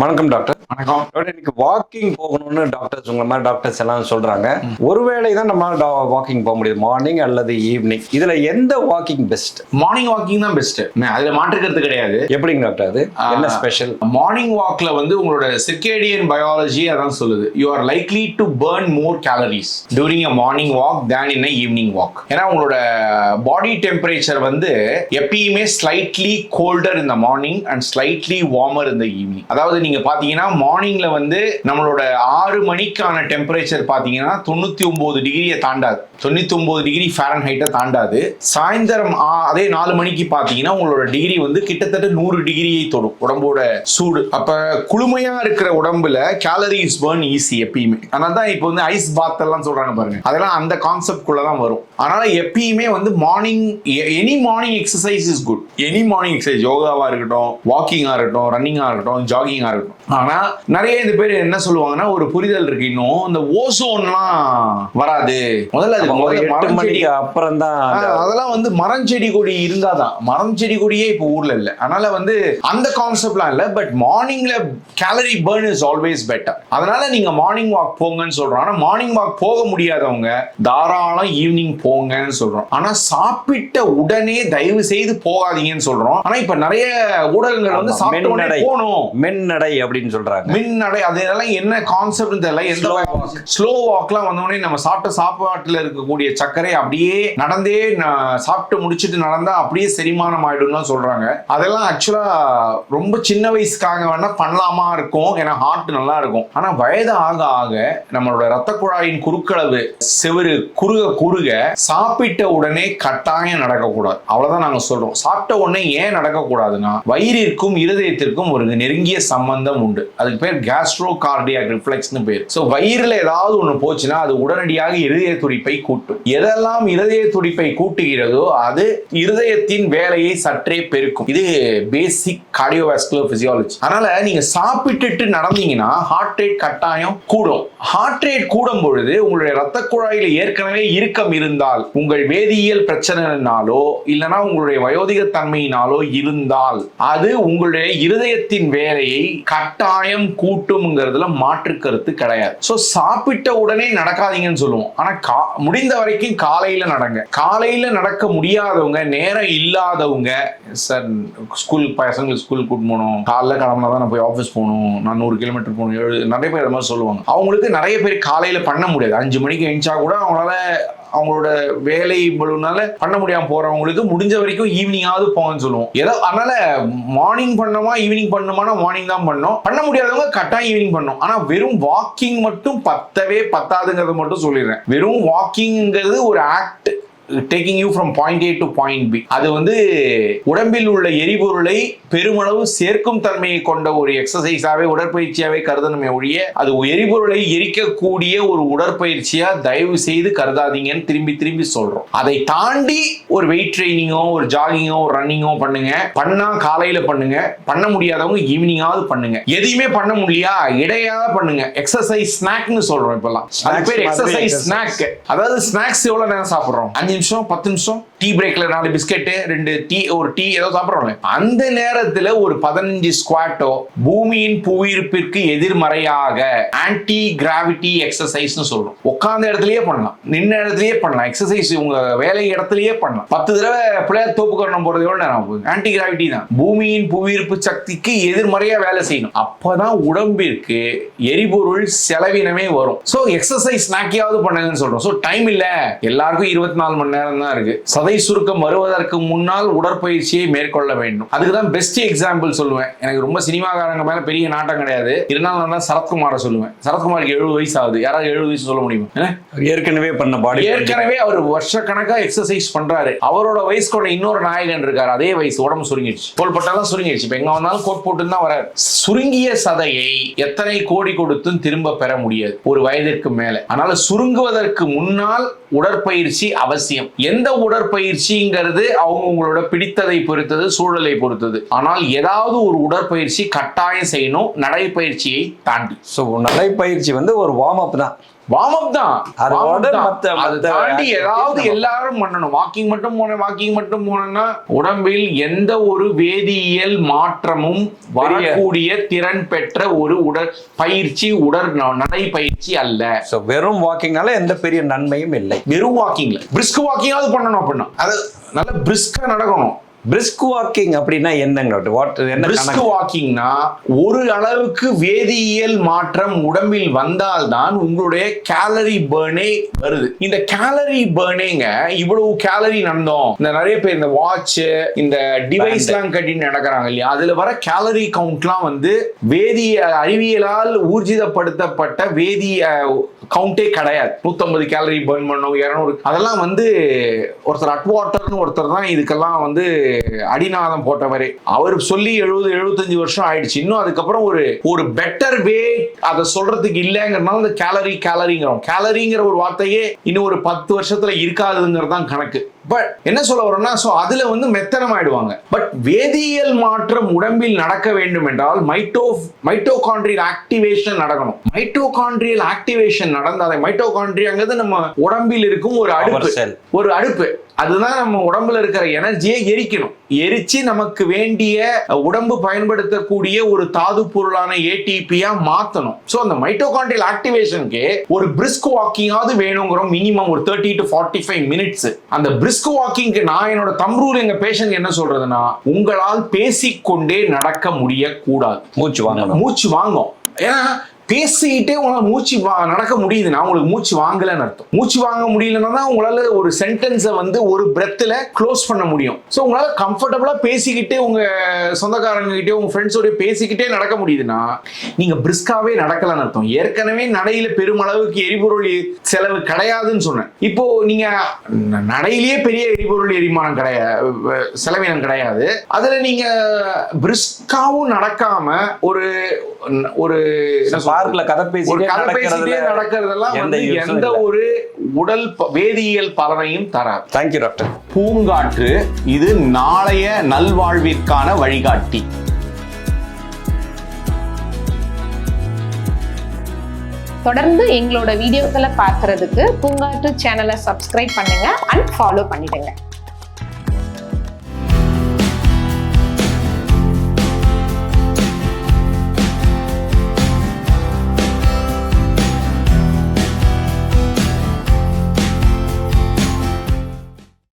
வணக்கம் டாக்டர். வணக்கம். இன்னைக்கு வாக்கிங் போகணும்னு டாக்டர்ஸ் உங்களை மாதிரி டாக்டர்ஸ் எல்லாம் சொல்றாங்க. ஒருவேளை தான் நம்ம வாக்கிங் போக முடியுது. மார்னிங் அல்லது ஈவினிங் இதுல எந்த வாக்கிங் பெஸ்ட் மார்னிங் வாக்கிங் தான் பெஸ்ட் அதுல மாற்றுக்கிறது கிடையாது. எப்படிங்க டாக்டர் அது? என்ன ஸ்பெஷல் மார்னிங் வாக்ல வந்து உங்களோட சிர்கேடியன் பயாலஜி அதான் சொல்லுது. You are likely to burn more calories during a morning walk than in evening walk ஏன்னா உங்களோட பாடி டெம்பரேச்சர் வந்து எப்பயுமே ஸ்லைட்லி கோல்டர் இந்த மார்னிங் அண்ட் ஸ்லைட்லி வார்மர் இந்த ஈவினிங் அதாவது நீங்க பாத்தீங்கன்னா மார்னிங்ல வந்து நம்மளோட ஆறு மணிக்கான டெம்பரேச்சர் பாத்தீங்கன்னா தொண்ணூத்தி ஒன்பது டிகிரியை தாண்டாது. தொண்ணூத்தி ஒன்பது டிகிரி ஃபேரன் ஹைட்டை தாண்டாது. சாயந்தரம் அதே நாலு மணிக்கு பாத்தீங்கன்னா உங்களோட டிகிரி வந்து கிட்டத்தட்ட நூறு டிகிரியை தொடும். உடம்போட சூடு. அப்ப குளுமையா இருக்கிற உடம்புல கேலரிஸ் பேர்ன் ஈஸி எப்பயுமே. அதனால தான் இப்போ வந்து ஐஸ் பாத் எல்லாம் சொல்றாங்க பாருங்க. அதெல்லாம் அந்த கான்செப்ட் குள்ள தான் வரும். அதனால எப்பயுமே வந்து morning any morning exercise is good any morning exercise யோகாவா இருக்கட்டும் வாக்கிங்கா இருக்கட்டும் ரன்னிங்கா இருக்கட்டும் ஜாகிங்கா இருக்கட்டும் ஆனா நிறைய இந்த பேர் என்ன சொல்லுவாங்கன்னா ஒரு புரிதல் இருக்கு இன்னும். இந்த ஓசோன்லாம் வராது. முதல்ல அது மரம் செடி அப்புறம் தான் அதெல்லாம் வந்து மரம் செடி கொடி இருந்தாதான். மரம் செடி கொடியே இப்போ ஊர்ல இல்ல. அதனால வந்து அந்த கான்செப்ட்லாம் இல்ல. பட் மார்னிங்ல calorie burn is always better அதனால நீங்க மார்னிங் வாக் போங்கன்னு சொல்றோம். ஆனா மார்னிங் வாக் போக முடியாதவங்க தாராளம் ஈவினிங் போங்கன்னு சொல்றோம். ஆனா சாப்பிட்ட உடனே தயவு செய்து போகாதீங்கன்னு சொல்றோம். ஆனா இப்ப நிறைய ஊடகங்கள் வந்து சாப்பிட்ட உடனே. போகணும். மென்னடை அப்படின்னு சொல்றாங்க. மின் நடை அதெல்லாம் என்ன கான்செப்ட் தெரியல. எந்த ஸ்லோ வாக்லாம் வந்தோடனே நம்ம சாப்பிட்ட சாப்பாட்டுல இருக்கக்கூடிய சர்க்கரை அப்படியே நடந்தே சாப்பிட்டு முடிச்சிட்டு நடந்தா அப்படியே செரிமானம் ஆயிடும்னு சொல்றாங்க. அதெல்லாம் ஆக்சுவலா ரொம்ப சின்ன வயசுக்காக வேணா பண்ணலாமா இருக்கும். ஏன்னா ஹார்ட் நல்லா இருக்கும். ஆனா வயது ஆக ஆக நம்மளோட ரத்த குழாயின் குறுக்களவு செவுரு குறுக குறுக சாப்பிட்ட உடனே கட்டாயம் நடக்கக்கூடாது. அவ்வளவுதான் நாங்க சொல்றோம். சாப்பிட்ட உடனே ஏன் நடக்கக்கூடாதுன்னா வயிறிற்கும் இருதயத்திற்கும் ஒரு நெருங்கிய சம்பந்தம் உண்டு. அதுக்கு பேர் கேஸ்ட்ரோ கார்டியாக் ரிஃப்ளெக்ஸ்னு பேர். ஸோ வயிறில் ஏதாவது ஒன்று போச்சுன்னா அது உடனடியாக இருதய துடிப்பை கூட்டும். எதெல்லாம் இருதய துடிப்பை கூட்டுகிறதோ அது இருதயத்தின் வேலையை சற்றே பெருக்கும். இது பேசிக் கார்டியோவாஸ்குலர் பிசியாலஜி அதனால நீங்க சாப்பிட்டுட்டு நடந்தீங்கன்னா ஹார்ட் ரேட் கட்டாயம் கூடும். ஹார்ட் ரேட் கூடும் பொழுது உங்களுடைய ரத்த குழாயில் ஏற்கனவே இறுக்கம் இருந்தால் உங்கள் வேதியியல் பிரச்சனைனாலோ இல்லைன்னா உங்களுடைய வயோதிக தன்மையினாலோ இருந்தால் அது உங்களுடைய இருதயத்தின் வேலையை கட்டாயம் கூட்டும்ங்கிறதுல மாற்று கருத்து கிடையாது. ஸோ சாப்பிட்ட உடனே நடக்காதீங்கன்னு சொல்லுவோம். ஆனால் கா முடிந்த வரைக்கும் காலையில் நடங்க. காலையில் நடக்க முடியாதவங்க நேரம் இல்லாதவங்க சார் ஸ்கூல் பசங்களுக்கு ஸ்கூல் கூட்டு போகணும். காலைல கிளம்புனா தான் நான் போய் ஆஃபீஸ் போகணும். நான் நூறு கிலோமீட்டர் போகணும். ஏழு நிறைய பேர் அது மாதிரி சொல்லுவாங்க. அவங்களுக்கு நிறைய பேர் காலையில் பண்ண முடியாது. அஞ்சு மணிக்கு எழுந்தா கூட அவங்களால அவங்களோட வேலை பளுனால பண்ண முடியாம போறவங்களுக்கு முடிஞ்ச வரைக்கும் ஈவினிங்காவது போங்கன்னு சொல்லுவோம். ஏதோ அதனால மார்னிங் பண்ணோமா ஈவினிங் பண்ணுமானா மார்னிங் தான் பண்ணோம். பண்ண முடியாதவங்க கட்டாயம் ஈவினிங் பண்ணோம். ஆனா வெறும் வாக்கிங் மட்டும் பத்தவே பத்தாதுங்கிறத மட்டும் சொல்லிடுறேன். வெறும் வாக்கிங்கிறது ஒரு act taking you from point A to point B அது வந்து உடம்பில் உள்ள எரிபொருளை பெருமளவு சேர்க்கும் தன்மையை கொண்ட ஒரு எக்ஸசைஸாவே உடற்பயிற்சியாவே கருதணுமே ஒழிய அது எரிபொருளை எரிக்கக்கூடிய ஒரு உடற்பயிற்சியா தயவு செய்து கருதாதீங்கன்னு திரும்பி திரும்பி சொல்றோம். அதை தாண்டி ஒரு வெயிட் ட்ரைனிங்கோ ஒரு ஜாகிங்கோ ஒரு ரன்னிங்கோ பண்ணுங்க. பண்ணா காலையில பண்ணுங்க. பண்ண முடியாதவங்க ஈவினிங்காவது பண்ணுங்க. எதையுமே பண்ண முடியலையா இடையாக பண்ணுங்க. எக்ஸசைஸ் ஸ்நாக்னு சொல்றோம் இப்பெல்லாம். அது பேர் எக்ஸசைஸ். ஸ்நாக் அதாவது ஸ்நாக்ஸ் எவ்வளவு நேரம் சாப்பிடுறோம்? அஞ்சு நிமிஷம் பத்து நிமிஷம். டீ பிரேக்ல நாலு பிஸ்கெட்டு ரெண்டு டீ ஒரு டீ ஏதோ சாப்பிட்றோம்ல அந்த நேரத்துல ஒரு பதினஞ்சு ஸ்குவாட்டோ பூமியின் புவியிருப்பிற்கு எதிர்மறையாக ஆன்டி கிராவிட்டி எக்ஸசைஸ்னு சொல்றோம். உட்கார்ந்த இடத்துலயே பண்ணலாம். நின்ன இடத்துலயே பண்ணலாம். எக்ஸசைஸ் உங்க வேலை இடத்துலயே பண்ணலாம். பத்து தடவை பிள்ளையார் தோப்புக்கரணம் போறது எவ்வளவு நேரம் ஆகும்? ஆன்டி கிராவிட்டி தான். பூமியின் புவியிருப்பு சக்திக்கு எதிர்மறையா வேலை செய்யணும். அப்பதான் உடம்பிற்கு எரிபொருள் செலவினமே வரும். சோ எக்ஸசைஸ் ஸ்நாக்கியாவது பண்ணுங்கன்னு சொல்றோம். சோ டைம் இல்ல. எல்லாருக்கும் இருபத்தி நாலு மணி நேரம் தான் இருக்கு. சதை சுருக்கம் வருவதற்கு முன்னால் உடற்பயிற்சியை மேற்கொள்ள வேண்டும். அதுக்கு தான் பெஸ்ட் எக்ஸாம்பிள் சொல்லுவேன். எனக்கு ரொம்ப சினிமாக்காரங்க மேல பெரிய நாட்டம் கிடையாது. இருந்தாலும் நான் சரத்குமாரை சொல்லுவேன். சரத்குமாருக்கு எழுபது வயசு ஆகுது. யாராவது எழுபது வயசு சொல்ல முடியுமா? ஏற்கனவே பண்ண பாடி ஏற்கனவே அவர் வருஷ கணக்கா எக்ஸசைஸ் பண்றாரு. அவரோட வயசு கொண்ட இன்னொரு நாயகன் இருக்காரு. அதே வயசு. உடம்பு சுருங்கிடுச்சு. தோல் பட்டாலும் சுருங்கிடுச்சு. இப்ப எங்க வந்தாலும் கோட் போட்டு தான் வராரு. சுருங்கிய சதையை எத்தனை கோடி கொடுத்தும் திரும்ப பெற முடியாது. ஒரு வயதிற்கு மேல. அதனால சுருங்குவதற்கு முன்னால் உடற்பயிற்சி அவசியம். எந்த உடற்பயிற்சிங்கிறது அவங்க உங்களோட பிடித்ததை பொறுத்தது சூழலை பொறுத்தது. ஆனால் ஏதாவது ஒரு உடற்பயிற்சி கட்டாயம் செய்யணும் நடைப்பயிற்சியை தாண்டி. ஸோ நடைப்பயிற்சி வந்து ஒரு வார்ம் அப் தான். வார்ம் தான் அதை தாண்டி ஏதாவது எல்லாரும் பண்ணணும். வாக்கிங் மட்டும் போனேன் வாக்கிங் மட்டும் போனேன்னா உடம்பில் எந்த ஒரு வேதியியல் மாற்றமும் வரக்கூடிய திறன் பெற்ற ஒரு உடல் பயிற்சி உடல் நடைப்பயிற்சி அல்ல. ஸோ வெறும் வாக்கிங்னால எந்த பெரிய நன்மையும் இல்லை. வெறும் வாக்கிங்ல பிரிஸ்க் வாக்கிங்காவது பண்ணணும் அப்படின்னா. அது நல்ல பிரிஸ்கா நடக்கணும். பிரிஸ்க் வாக்கிங் அப்படின்னா என்னங்க? வாட் என்ன பிரிஸ்க்? வாக்கிங்னா ஒரு அளவுக்கு வேதியியல் மாற்றம் உடம்பில் வந்தால்தான் உங்களுடைய கேலரி பர்னே வருது. இந்த கேலரி பர்னேங்க இவ்வளவு கேலரி நடந்தோம். இந்த நிறைய பேர் இந்த வாட்ச் இந்த டிவைஸ் எல்லாம் கட்டிட்டு நடக்கிறாங்க இல்லையா? அதுல வர கேலரி கவுண்ட்லாம் வந்து வேதிய அறிவியலால் ஊர்ஜிதப்படுத்தப்பட்ட வேதிய கவுண்டே கிடையாது. 150 கேலரி பர்ன் பண்ணும் இரநூறு அதெல்லாம் வந்து ஒருத்தர் அட்வாட்டர்னு ஒருத்தர் தான் இதுக்கெல்லாம் வந்து அடிநாதம் போட்டவரே. அவர் சொல்லி எழுபது எழுபத்தஞ்சு வருஷம் ஆயிடுச்சு. இன்னும் அதுக்கப்புறம் ஒரு ஒரு பெட்டர் வே அதை சொல்றதுக்கு இல்லைங்கிறனால இந்த கேலரி கேலரிங்கிறோம் கேலரிங்கிற ஒரு வார்த்தையே இன்னும் ஒரு பத்து வருஷத்துல இருக்காதுங்கிறது தான் கணக்கு. பட் என்ன சொல்ல வரோம்னா ஸோ அதுல வந்து மெத்தனம் ஆயிடுவாங்க பட் வேதியியல் மாற்றம் உடம்பில் நடக்க வேண்டும் என்றால் மைட்டோ மைட்டோகாண்ட்ரியல் ஆக்டிவேஷன் நடக்கணும். மைட்டோகாண்ட்ரியல் ஆக்டிவேஷன் நடந்த அதை மைட்டோகாண்ட்ரியாங்கிறது நம்ம உடம்பில் இருக்கும் ஒரு அடுப்பு. ஒரு அடுப்பு. அதுதான் நம்ம உடம்புல இருக்கிற எனர்ஜியை எரிக்கணும். எரிச்சு நமக்கு வேண்டிய உடம்பு பயன்படுத்தக்கூடிய ஒரு தாது பொருளான ஏடிபியா மாத்தணும். சோ அந்த மைட்டோகாண்ட்ரியல் ஆக்டிவேஷனுக்கு ஒரு பிரிஸ்க் வாக்கிங்காவது வேணுங்கிறோம் மினிமம் ஒரு thirty to forty five minutes அந்த பிரிஸ்க் வாக்கிங்க்கு நான் என்னோட தம் ரூல் எங்க பேஷண்ட் என்ன சொல்றதுன்னா உங்களால் பேசிக்கொண்டே நடக்க முடியக்கூடாது. மூச்சு வாங்கணும். மூச்சு வாங்கும் ஏன்னா பேசிக்கிட்டே உங்களால் மூச்சு வா- நடக்க முடியுதுன்னா உங்களுக்கு மூச்சு வாங்கலைன்னு அர்த்தம். மூச்சு வாங்க முடியலன்னா தான் ஒரு சென்டென்ஸை வந்து ஒரு பிரெத்தில் க்ளோஸ் பண்ண முடியும். ஸோ உங்களால் கம்ஃபர்டபுளாக பேசிக்கிட்டே உங்கள் சொந்தக்காரங்க உங்கள் ஃப்ரெண்ட்ஸோடய பேசிக்கிட்டே நடக்க முடியுதுன்னா நீங்கள் பிரிஸ்காவே நடக்கலன்னு அர்த்தம். ஏற்கனவே நடையில் பெருமளவுக்கு எரிபொருள் செலவு கிடையாதுன்னு சொன்னேன். இப்போ நீங்கள் நடையிலேயே பெரிய எரிபொருள் எரிமானம் கிடையாது செலவினம் கிடையாது. அதில் நீங்கள் பிரிஸ்காவும் நடக்காமல் ஒரு ஒரு என்ன பார்க்ல கதை பேசிட்டே கதை பேசிட்டே நடக்கிறதுல நடக்கிறதெல்லாம் எந்த வந்து எந்த. ஒரு உடல் வேதியியல் பலனையும் தராது. தேங்க்யூ டாக்டர் பூங்காற்று இது நாளைய நல்வாழ்விற்கான வழிகாட்டி. தொடர்ந்து எங்களோட வீடியோக்களை பார்க்கறதுக்கு பூங்காற்று சேனலை சப்ஸ்கிரைப் பண்ணுங்க அண்ட் ஃபாலோ பண்ணிடுங்க.